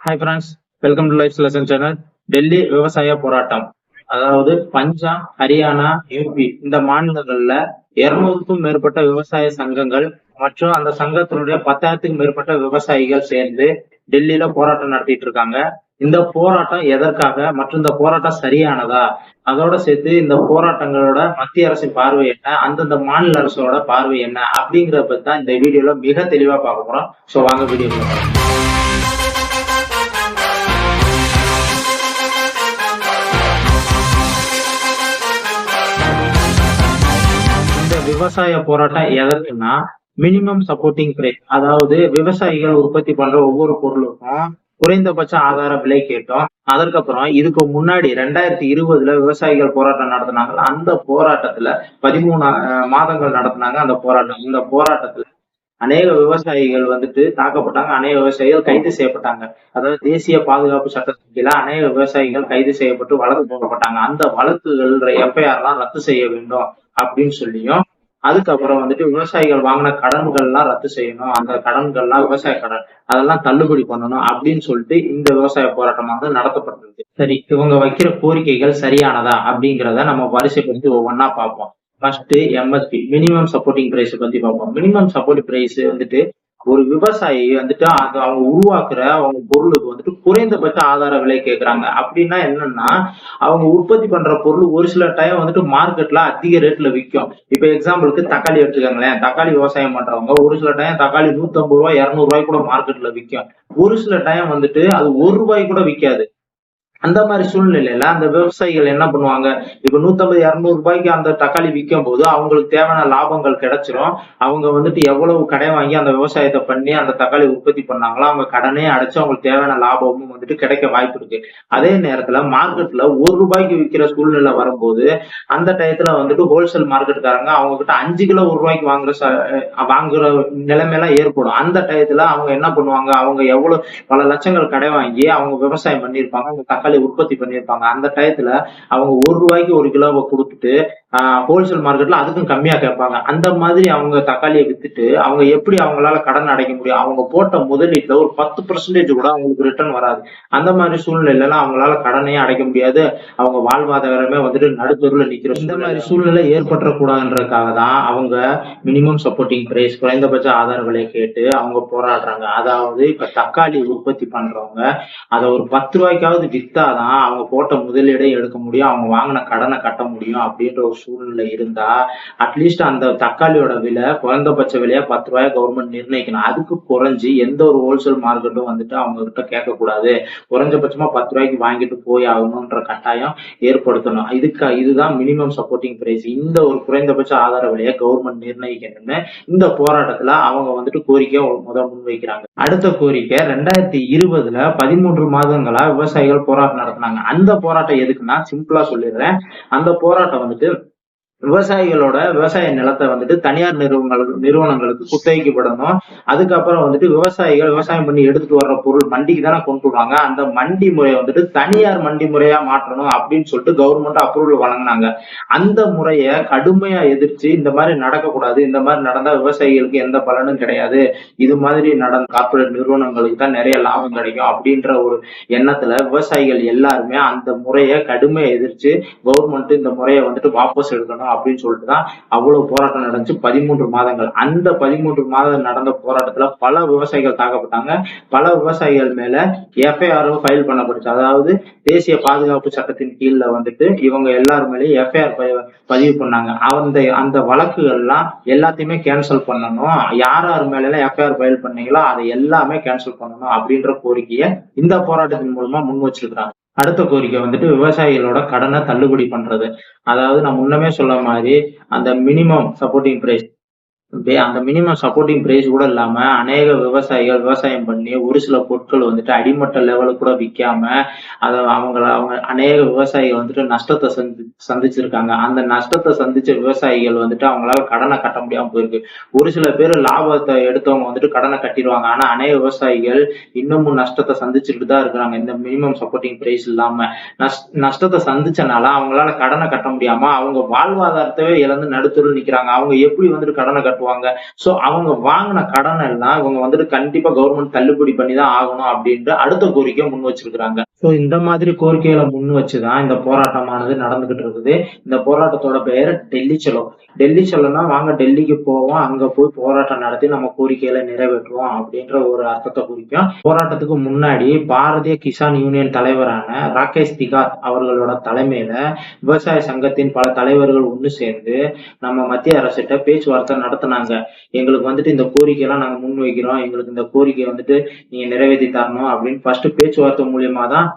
Hi friends welcome to life lesson channel Delhi விவசாய போராட்டம். அதாவது பஞ்சாப் ஹரியானா யூபி இந்த மாநிலங்கள்ல இருநூறுக்கும் மேற்பட்ட விவசாய சங்கங்கள் மற்றும் அந்த சங்கத்தினுடைய பத்தாயிரத்துக்கும் மேற்பட்ட விவசாயிகள் சேர்ந்து டெல்லியில போராட்டம் நடத்திட்டு இருக்காங்க. இந்த போராட்டம் எதற்காக மற்றும் இந்த போராட்டம் சரியானதா? அதோட சேர்த்து இந்த போராட்டங்களோட மத்திய அரசின் பார்வை என்ன? அந்தந்த மாநில அரசோட பார்வை என்ன? அப்படிங்கிறத பத்தி தான் இந்த வீடியோல மிக தெளிவா பார்க்க போறோம். ஸோ வாங்க வீடியோ விவசாய போராட்டம் எதற்குன்னா மினிமம் சப்போர்ட்டிங் பிரைஸ் அதாவது விவசாயிகள் உற்பத்தி பண்ற ஒவ்வொரு பொருளுக்கும் குறைந்தபட்ச ஆதார விலை கேட்டோம். அதற்கப்புறம் இதுக்கு முன்னாடி ரெண்டாயிரத்தி இருபதுல விவசாயிகள் போராட்டம் நடத்தினாங்க அந்த போராட்டத்துல பதிமூணு மாதங்கள் நடத்தினாங்க அந்த போராட்டம். இந்த போராட்டத்துல அநேக விவசாயிகள் வந்துட்டு தாக்கப்பட்டாங்க அநேக விவசாயிகள் கைது செய்யப்பட்டாங்க. அதாவது தேசிய பாதுகாப்பு சட்டத்தின் கீழ அநேக விவசாயிகள் கைது செய்யப்பட்டு வழக்கு போடப்பட்டாங்க அந்த வழக்குகள் எஃப்ஐஆர் எல்லாம் ரத்து செய்ய வேண்டும் அப்படின்னு சொல்லியும் அதுக்கப்புறம் வந்துட்டு விவசாயிகள் வாங்கின கடன்கள் எல்லாம் ரத்து செய்யணும். அந்த கடன்கள்லாம் விவசாய கடன் அதெல்லாம் தள்ளுபடி பண்ணணும் அப்படின்னு சொல்லிட்டு இந்த விவசாய போராட்டமானது நடத்தப்பட்டிருக்கு. சரி இவங்க வைக்கிற கோரிக்கைகள் சரியானதா அப்படிங்கிறத நம்ம வரிசைப்படுத்தி ஒவ்வொன்றா பார்ப்போம். First MSP minimum supporting price பத்தி பார்ப்போம். மினிமம் சப்போர்ட்டிங் பிரைஸ் வந்துட்டு ஒரு விவசாயி வந்துட்டு அது அவங்க உருவாக்குற அவங்க பொருளுக்கு வந்துட்டு குறைந்தபட்ச ஆதார விலை கேட்கறாங்க அப்படின்னா என்னன்னா அவங்க உற்பத்தி பண்ற பொருள் ஒரு சில டைம் வந்துட்டு மார்க்கெட்ல அதிக ரேட்ல விற்கும் இப்ப எக்ஸாம்பிளுக்கு தக்காளி எடுத்துக்கோங்களேன். தக்காளி விவசாயம் பண்றவங்க ஒரு சில டைம் தக்காளி நூத்தம்பது ரூபாய் இருநூறு ரூபாய் கூட மார்க்கெட்ல விற்கும் ஒரு சில டைம் வந்துட்டு அது ஒரு ரூபாய் கூட விற்காது அந்த மாதிரி சூழ்நிலையில அந்த விவசாயிகள் என்ன பண்ணுவாங்க? இப்ப நூத்தம்பது இருநூறு ரூபாய்க்கு அந்த தக்காளி விற்கும் போது அவங்களுக்கு தேவையான லாபங்கள் கிடைச்சிரும். அவங்க வந்துட்டு எவ்வளவு கடை வாங்கி அந்த விவசாயத்தை பண்ணி அந்த தக்காளி உற்பத்தி பண்ணாங்களோ அவங்க கடனே அடைச்சு அவங்களுக்கு தேவையான லாபமும் வந்துட்டு கிடைக்க வாய்ப்பு இருக்கு. அதே நேரத்துல மார்க்கெட்ல ஒரு ரூபாய்க்கு விற்கிற சூழ்நிலை வரும்போது அந்த டயத்துல வந்துட்டு ஹோல்சேல் மார்க்கெட்டுக்காரங்க அவங்க கிட்ட அஞ்சு கிலோ ஒரு ரூபாய்க்கு வாங்குற வாங்குற நிலைமையெல்லாம் ஏற்படும். அந்த டயத்துல அவங்க என்ன பண்ணுவாங்க? அவங்க எவ்வளவு பல லட்சங்கள் கடை வாங்கி அவங்க விவசாயம் பண்ணியிருப்பாங்க. அந்த தக்காளி உற்பத்தி பண்ணியிருப்பாங்க. அந்த டயத்துல அவங்க ஒரு ரூபாய்க்கு ஒரு கிலோவை கொடுத்துட்டு ஹோல்சேல் மார்க்கெட்ல அதுக்கும் கம்மியா கேட்பாங்க. அந்த மாதிரி அவங்க தக்காளியை வித்துட்டு அவங்க எப்படி அவங்களால கடன் அடைக்க முடியும்? அவங்க போட்ட முதலீட்டுல ஒரு பத்து பர்சன்டேஜ் கூட அவங்களுக்கு ரிட்டர்ன் வராது. அந்த மாதிரி சூழ்நிலையில அவங்களால கடனையே அடைக்க முடியாது. அவங்க வாழ்வாதாரமே வந்துட்டு நடுத்தருல நிக்கிற இந்த மாதிரி சூழ்நிலை ஏற்பட்டுறக்கூடாதுன்றதுக்காக தான் அவங்க மினிமம் சப்போர்ட்டிங் பிரைஸ் குறைந்தபட்ச ஆதார விலை கேட்டு அவங்க போராடுறாங்க. அதாவது இப்ப தக்காளி உற்பத்தி பண்றவங்க அதை ஒரு பத்து ரூபாய்க்காவது வித்தாதான் அவங்க போட்ட முதலீடை எடுக்க முடியும். அவங்க வாங்கின கடனை கட்ட முடியும் அப்படின்ற ஒரு சூழ்நிலை இருந்தா அட்லீஸ்ட் அந்த தக்காளியோட விலை குறைந்தபட்ச விலையா பத்து ரூபாய் கவர்மெண்ட் நிர்ணயிக்கணும். அதுக்கு குறைஞ்சு எந்த ஒரு ஹோல்சேல் மார்க்கெட்டும் வந்துட்டு அவங்க கிட்ட கேட்கக்கூடாது. குறைஞ்சபட்சமா பத்து ரூபாய்க்கு வாங்கிட்டு போய் ஆகணும்ன்ற கட்டாயம் ஏற்படுத்தணும். இதுக்கு இதுதான் மினிமம் சப்போர்ட்டிங் பிரைஸ் இந்த ஒரு குறைந்தபட்ச ஆதார விலையை கவர்மெண்ட் நிர்ணயிக்கணும்னு இந்த போராட்டத்துல அவங்க வந்துட்டு கோரிக்கையை முதல் முன்வைக்கிறாங்க அடுத்த கோரிக்கை ரெண்டாயிரத்தி இருபதுல பதிமூன்று மாதங்களா விவசாயிகள் போராட்டம் நடத்தினாங்க. அந்த போராட்டம் எதுக்குன்னா சிம்பிளா சொல்லிடுறேன். அந்த போராட்டம் வந்துட்டு விவசாயிகளோட விவசாய நிலத்தை வந்துட்டு தனியார் நிறுவனங்களுக்கு நிறுவனங்களுக்கு குத்தகைக்கு விடணும் அதுக்கப்புறம் வந்துட்டு விவசாயிகள் விவசாயம் பண்ணி எடுத்துட்டு வர்ற பொருள் மண்டிக்கு தானே கொண்டு வருவாங்க. அந்த மண்டி முறையை வந்துட்டு தனியார் மண்டி முறையா மாற்றணும் அப்படின்னு சொல்லிட்டு கவர்மெண்ட் அப்ரூவல் வழங்கினாங்க. அந்த முறையை கடுமையா எதிர்த்து இந்த மாதிரி நடக்கக்கூடாது இந்த மாதிரி நடந்தா விவசாயிகளுக்கு எந்த பலனும் கிடையாது. இது மாதிரி நடந்த கார்பரேட் நிறுவனங்களுக்கு தான் நிறைய லாபம் கிடைக்கும் அப்படின்ற ஒரு எண்ணத்துல விவசாயிகள் எல்லாருமே அந்த முறையை கடுமையா எதிர்த்து கவர்மெண்ட் இந்த முறையை வந்துட்டு வாபஸ் எடுக்கணும். அப்படின்னு சொல்லிட்டு தான் அவ்வளவு போராட்டம் நடந்துச்சு. பதிமூன்று மாதங்கள். அந்த பதிமூன்று மாதம் நடந்த போராட்டத்துல பல விவசாயிகள் தாக்கப்பட்டாங்க. பல விவசாயிகள் மேல எஃப்ஐஆர் ஃபைல் பண்ணப்பட்டுச்சு. அதாவது தேசிய பாதுகாப்பு சட்டத்தின் கீழ்ல வந்துட்டு இவங்க எல்லாரும் மேலேயும் எஃப்ஐஆர் பதிவு பண்ணாங்க. அந்த அந்த வழக்குகள்லாம் எல்லாத்தையுமே கேன்சல் பண்ணணும். யார் யார் மேல எல்லாம் எஃப்ஐஆர் ஃபைல் பண்ணீங்களோ அதை எல்லாமே கேன்சல் பண்ணணும் அப்படின்ற கோரிக்கையை இந்த போராட்டத்தின் மூலமா முன் வச்சிருக்கிறாங்க. அடுத்த கோரிக்கை வந்துட்டு விவசாயிகளோட கடனை தள்ளுபடி பண்றது. அதாவது நான் முன்னமே சொல்ல மாதிரி அந்த மினிமம் சப்போர்ட்டிங் பிரைஸ் அந்த மினிமம் சப்போர்ட்டிங் பிரைஸ் கூட இல்லாம அநேக விவசாயிகள் விவசாயம் பண்ணி ஒரு சில பொருட்கள் வந்துட்டு அடிமட்ட லெவலுக்கு கூட விற்காம அதை அவங்கள அவங்க அநேக விவசாயிகள் வந்துட்டு நஷ்டத்தை சந்தி சந்திச்சிருக்காங்க. அந்த நஷ்டத்தை சந்திச்ச விவசாயிகள் வந்துட்டு அவங்களால கடனை கட்ட முடியாம போயிருக்கு. ஒரு சில பேர் லாபத்தை எடுத்தவங்க வந்துட்டு கடனை கட்டிடுவாங்க. ஆனா அநேக விவசாயிகள் இன்னமும் நஷ்டத்தை சந்திச்சுட்டு தான் இருக்கிறாங்க. இந்த மினிமம் சப்போர்ட்டிங் பிரைஸ் இல்லாம. நஷ்டத்தை சந்திச்சனால அவங்களால கடனை கட்ட முடியாம அவங்க வாழ்வாதாரத்தவே இழந்து நடுத்தருள் நிக்கிறாங்க. அவங்க எப்படி வந்துட்டு கடனை கட்ட கட்டுவாங்க சோ அவங்க வாங்கின கடன் எல்லாம் இவங்க வந்துட்டு கண்டிப்பா கவர்மெண்ட் தள்ளுபடி பண்ணி தான் ஆகணும் அப்படின்ற அடுத்த கோரிக்கை முன் வச்சிருக்கிறாங்க. ஸோ இந்த மாதிரி கோரிக்கைகளை முன் வச்சுதான் இந்த போராட்டமானது நடந்துகிட்டு இருக்குது. இந்த போராட்டத்தோட பெயர் டெல்லி செலோ டெல்லி செல்லோம்னா வாங்க டெல்லிக்கு போவோம் அங்க போய் போராட்டம் நடத்தி நம்ம கோரிக்கைகளை நிறைவேற்றுவோம் அப்படின்ற ஒரு அர்த்தத்தை குறிக்கும். போராட்டத்துக்கு முன்னாடி பாரதிய கிசான் யூனியன் தலைவரான ராகேஷ் திகார் அவர்களோட தலைமையில விவசாய சங்கத்தின் பல தலைவர்கள் ஒன்று சேர்ந்து நம்ம மத்திய அரசிட்ட பேச்சுவார்த்தை நடத்தினாங்க. எங்களுக்கு வந்துட்டு இந்த கோரிக்கையெல்லாம் நாங்கள் நாங்க முன் வைக்கிறோம் எங்களுக்கு இந்த கோரிக்கை வந்துட்டு நீங்க நிறைவேற்றி தரணும் அப்படின்னு ஃபர்ஸ்ட் பேச்சுவார்த்தை மூலியமா தான்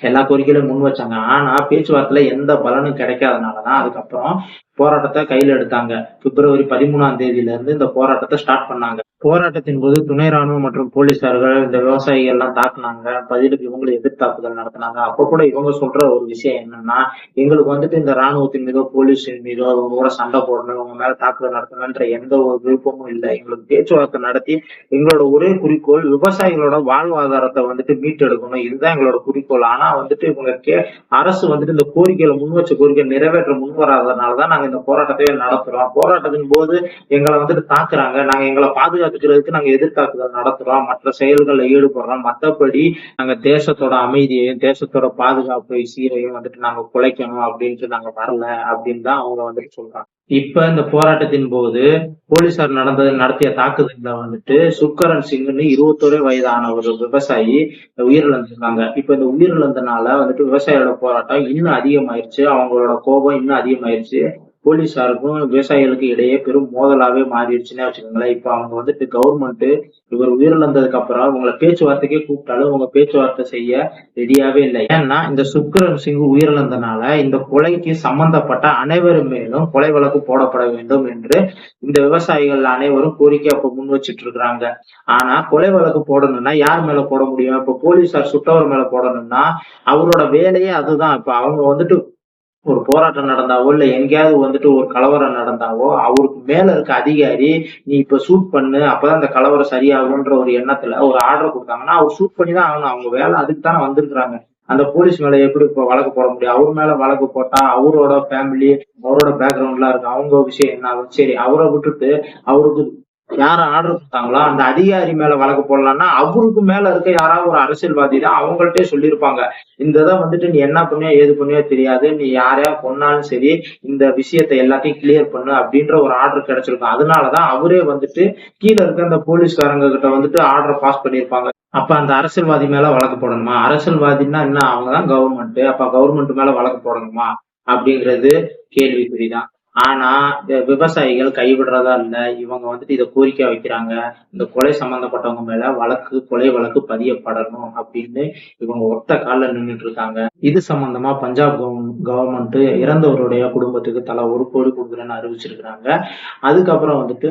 எல்லா கோரிக்கையிலும் முன் வச்சாங்க. ஆனா பேச்சுவார்த்தையில எந்த பலனும் கிடைக்காதனாலதான் அதுக்கப்புறம் போராட்டத்தை கையில் எடுத்தாங்க. பிப்ரவரி பதிமூணாம் தேதியில இருந்து இந்த போராட்டத்தை ஸ்டார்ட் பண்ணாங்க. போராட்டத்தின் போது துணை ராணுவம் மற்றும் போலீசார்கள் இந்த விவசாயிகள் எல்லாம் தாக்குனாங்க. பதிலுக்கு இவங்களும் எதிர்த்தாக்குதல் நடத்தினாங்க. அப்ப கூட இவங்க சொல்ற ஒரு விஷயம் என்னன்னா எங்களுக்கு வந்துட்டு இந்த ராணுவத்தின் மீதோ போலீஸின் மீதோ அவங்க கூட சண்டை போடணும் அவங்க மேல தாக்குதல் நடத்தணும்ன்ற எந்த ஒரு விருப்பமும் இல்லை. எங்களுக்கு பேச்சுவார்த்தை நடத்தி எங்களோட ஒரே குறிக்கோள் விவசாயிகளோட வாழ்வாதாரத்தை வந்துட்டு மீட்டெடுக்கணும். இதுதான் எங்களோட குறிக்கோள். ஆனா வந்துட்டு இவங்க அரசு வந்துட்டு இந்த கோரிக்கையில முன் வச்ச கோரிக்கை நிறைவேற்ற முன் வராதனாலதான் நாங்க இந்த போராட்டத்தையே நடத்துறோம். போராட்டத்தின் போது எங்களை வந்துட்டு தாக்குறாங்க. நாங்க எங்களை பாதுகாத்துக்கிறதுக்கு நாங்க எதிர்த்தாக்குதல் நடத்துறோம். மற்ற செயல்களில் ஈடுபடுறோம். மத்தபடி நாங்க தேசத்தோட அமைதியையும் தேசத்தோட பாதுகாப்பை சீரையும் வந்துட்டு நாங்க குலைக்கணும் அப்படின்ட்டு நாங்க வரல அப்படின்னு தான் அவங்க வந்துட்டு சொல்றாங்க. இப்ப இந்த போராட்டத்தின் போது போலீசார் நடந்தது நடத்திய தாக்குதல வந்துட்டு சுக்கரன் சிங்னு இருபத்தொரு வயதான ஒரு விவசாயி உயிரிழந்திருக்காங்க. இப்ப இந்த உயிரிழந்தனால வந்துட்டு விவசாயியோட போராட்டம் இன்னும் அதிகமாயிருச்சு. அவங்களோட கோபம் இன்னும் அதிகமாயிருச்சு. போலீசாருக்கும் விவசாயிகளுக்கு இடையே பெரும் மோதலாவே மாறிடுச்சுன்னே வச்சுக்கோங்களேன். இப்ப அவங்க வந்துட்டு கவர்மெண்ட் இவர் உயிரிழந்ததுக்கு அப்புறம் உங்களை பேச்சுவார்த்தைக்கே கூப்பிட்டாலும் உங்க பேச்சுவார்த்தை செய்ய ரெடியாவே இல்லை. ஏன்னா இந்த சுக்கரன் சிங் உயிரிழந்தனால இந்த கொலைக்கு சம்பந்தப்பட்ட அனைவரும் மேலும் கொலை வழக்கு போடப்பட வேண்டும் என்று இந்த விவசாயிகள் அனைவரும் கோரிக்கை அப்ப முன் வச்சிட்டு இருக்கிறாங்க ஆனா கொலை வழக்கு போடணும்னா யார் மேல போட முடியும்? இப்ப போலீசார் சுட்டவர் மேல போடணும்னா அவரோட வேலையே அதுதான். இப்ப அவங்க வந்துட்டு ஒரு போராட்டம் நடந்தாவோ இல்லை எங்கேயாவது வந்துட்டு ஒரு கலவரம் நடந்தாவோ அவருக்கு மேல இருக்க அதிகாரி நீ இப்ப ஷூட் பண்ணு அப்பதான் அந்த கலவரம் சரியாகும்ன்ற ஒரு எண்ணத்துல ஒரு ஆர்டர் கொடுத்தாங்கன்னா அவர் ஷூட் பண்ணி தான் ஆகணும். அவங்க வேலை அதுக்கு தானே வந்திருக்கிறாங்க. அந்த போலீஸ் மேல எப்படி இப்ப வழக்கு போட முடியும்? அவர் மேல வழக்கு போட்டா அவரோட ஃபேமிலி அவரோட பேக்ரவுண்ட்லாம் இருக்கு. அவங்க விஷயம் என்ன ஆகும்? சரி அவரை விட்டுட்டு அவருக்கு யார ஆர்டர் கொடுத்தாங்களோ அந்த அதிகாரி மேல வழக்கு போடலாம்னா அவருக்கு மேல இருக்க யாராவது ஒரு அரசியல்வாதி தான் அவங்கள்ட்டே சொல்லியிருப்பாங்க. இந்த இதை வந்துட்டு நீ என்ன பண்ணியோ ஏது பண்ணியோ தெரியாது. நீ யாரையா கொன்னாலும் சரி இந்த விஷயத்தை எல்லாத்தையும் கிளியர் பண்ணு அப்படின்ற ஒரு ஆர்டர் கிடைச்சிருக்கும். அதனாலதான் அவரே வந்துட்டு கீழே இருக்க அந்த போலீஸ்காரங்க கிட்ட வந்துட்டு ஆர்டர் பாஸ் பண்ணியிருப்பாங்க. அப்ப அந்த அரசியல்வாதி மேல வழக்கு போடணுமா? அரசியல்வாதின்னா என்ன? அவங்கதான் கவர்மெண்ட் அப்ப கவர்மெண்ட் மேல வழக்கு போடணுமா? அப்படிங்கிறது கேள்விக்குறிதான். ஆனா விவசாயிகள் கைவிடுறதா இல்ல. இவங்க வந்துட்டு இதை கோரிக்கை வைக்கிறாங்க. இந்த கொலை சம்பந்தப்பட்டவங்க மேல வழக்கு கொலை வழக்கு பதியப்படணும் அப்படின்னு இவங்க ஒத்த காலில் நின்றுட்டு இருக்காங்க இது சம்பந்தமா பஞ்சாப் கவர்மெண்ட் இறந்தவருடைய குடும்பத்துக்கு தலா ஒரு கோடி கொடுக்குறேன்னு அறிவிச்சிருக்கிறாங்க. அதுக்கப்புறம் வந்துட்டு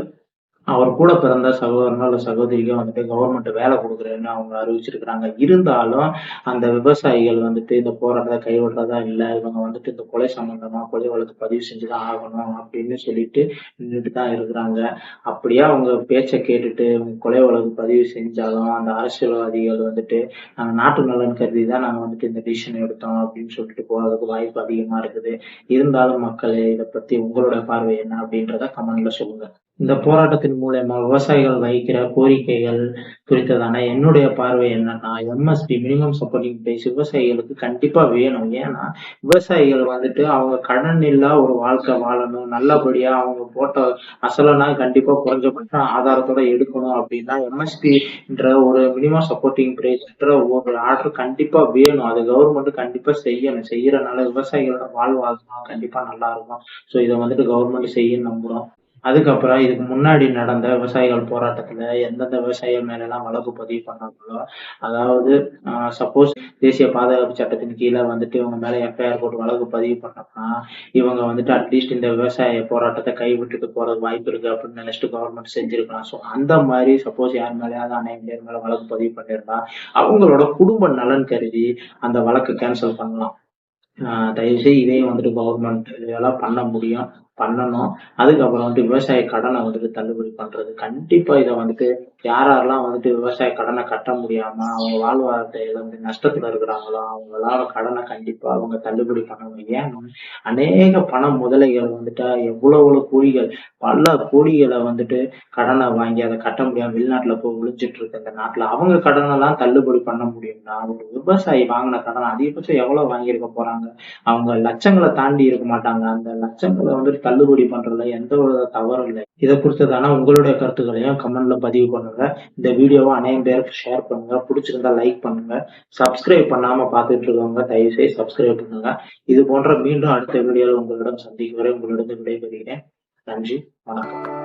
அவர் கூட பிறந்த சகோதரனோ இல்ல சகோதரிக்கோ வந்துட்டு கவர்மெண்ட் வேலை கொடுக்குறேன்னு அவங்க அறிவிச்சிருக்கிறாங்க. இருந்தாலும் அந்த விவசாயிகள் வந்துட்டு இந்த போராட்டத்தை கைவிடுறதா இல்லை இவங்க வந்துட்டு இந்த கொலை சம்பந்தமா கொலை வழக்கு பதிவு செஞ்சுதான் ஆகணும் அப்படின்னு சொல்லிட்டு நின்றுட்டு தான் இருக்கிறாங்க. அப்படியே அவங்க பேச்சை கேட்டுட்டு கொலை வழக்கு பதிவு செஞ்சாலும் அந்த அரசியல்வாதிகள் வந்துட்டு நாங்கள் நாட்டு நலன் கருதி தான் நாங்கள் வந்துட்டு இந்த டிசிஷன் எடுத்தோம் அப்படின்னு சொல்லிட்டு போறதுக்கு வாய்ப்பு அதிகமா இருக்குது. இருந்தாலும் மக்களே இதை பத்தி உங்களோட பார்வை என்ன அப்படின்றத கமெண்ட்ல சொல்லுங்க. இந்த போராட்டத்தின் மூலயமா விவசாயிகள் வகிக்கிற கோரிக்கைகள் குறித்ததான என்னுடைய பார்வை என்னன்னா எம்எஸ்பி மினிமம் சப்போர்ட்டிங் பிரைஸ் விவசாயிகளுக்கு கண்டிப்பா வேணும். ஏன்னா விவசாயிகள் வந்துட்டு அவங்க கடன் இல்லா ஒரு வாழ்க்கை வாழணும். நல்லபடியா அவங்க போட்ட அசலனா கண்டிப்பா குறைஞ்சபட்ச ஆதாரத்தோட எடுக்கணும் அப்படின்னா எம்எஸ்பின்ற ஒரு மினிமம் சப்போர்ட்டிங் பிரைஸ்ன்ற ஒரு ஆர்டர் கண்டிப்பா வேணும். அது கவர்மெண்ட் கண்டிப்பா செய்யணும். செய்யறதுனால விவசாயிகளோட வாழ்வாதாரம் கண்டிப்பா நல்லா இருக்கும். ஸோ இதை வந்துட்டு கவர்மெண்ட் செய்யணும் நம்புறோம் அதுக்கப்புறம் இதுக்கு முன்னாடி நடந்த விவசாயிகள் போராட்டத்துல எந்தெந்த விவசாயிகள் மேல எல்லாம் வழக்கு பதிவு பண்ணாங்களோ அதாவது சப்போஸ் தேசிய பாதுகாப்பு சட்டத்தின் கீழே வந்துட்டு இவங்க மேல எஃப்ஐஆர் போட்டு வழக்கு பதிவு பண்ணோம்னா இவங்க வந்துட்டு அட்லீஸ்ட் இந்த விவசாய போராட்டத்தை கைவிட்டுட்டு போறதுக்கு வாய்ப்பு இருக்கு அப்படின்னு நினைச்சிட்டு கவர்மெண்ட் செஞ்சிருக்கலாம். ஸோ அந்த மாதிரி சப்போஸ் யார் மேலேயாவது அனைவரும் மேல வழக்கு பதிவு பண்ணிருந்தா அவங்களோட குடும்ப நலன் கருதி அந்த வழக்கு கேன்சல் பண்ணலாம். தயவுசெய்து இதையும் வந்துட்டு கவர்மெண்ட் இதெல்லாம் பண்ண முடியும். பண்ணணும். அதுக்கப்புறம் வந்துட்டு விவசாய கடனை வந்துட்டு தள்ளுபடி பண்றது. கண்டிப்பா இதை வந்துட்டு யார் யாரெல்லாம் வந்துட்டு விவசாய கடனை கட்ட முடியாம அவங்க வாழ்வாதாரத்தை வந்து நஷ்டத்துல இருக்கிறாங்களோ அவங்களால கடனை கண்டிப்பா அவங்க தள்ளுபடி பண்ணணும். ஏன்னா அநேக பண முதலைகள் வந்துட்டு எவ்வளவு எவ்வளவு கூலிகள் பல கூலிகளை வந்துட்டு கடனை வாங்கி அதை கட்ட முடியாம வெளிநாட்டுல போய் விழிச்சிட்டு இருக்கு இந்த நாட்டுல அவங்க கடனை எல்லாம் தள்ளுபடி பண்ண முடியும்னா ஒரு விவசாயி வாங்கின கடன் அதிகபட்சம் எவ்வளவு வாங்கியிருக்க போறாங்க? அவங்க லட்சங்களை தாண்டி இருக்க மாட்டாங்க. அந்த லட்சங்களை வந்துட்டு தள்ளுபடி பண்றதுல எந்த ஒரு தவறும் இல்லை. இதை குறித்ததான உங்களுடைய கருத்துக்களையும் கமெண்ட்ல பதிவு பண்ணுங்க. இந்த வீடியோவை அநேகம் பேருக்கு ஷேர் பண்ணுங்க. பிடிச்சிருந்தா லைக் பண்ணுங்க. சப்ஸ்கிரைப் பண்ணாம பார்த்துட்டு இருக்கவங்க தயவு செய்து சப்ஸ்கிரைப் பண்ணுங்க. இது போன்ற மீண்டும் அடுத்த வீடியோவில் உங்களிடம் சந்திக்கும் வரை உங்களிடம் விடைபெறுகிறேன். நன்றி. வணக்கம்.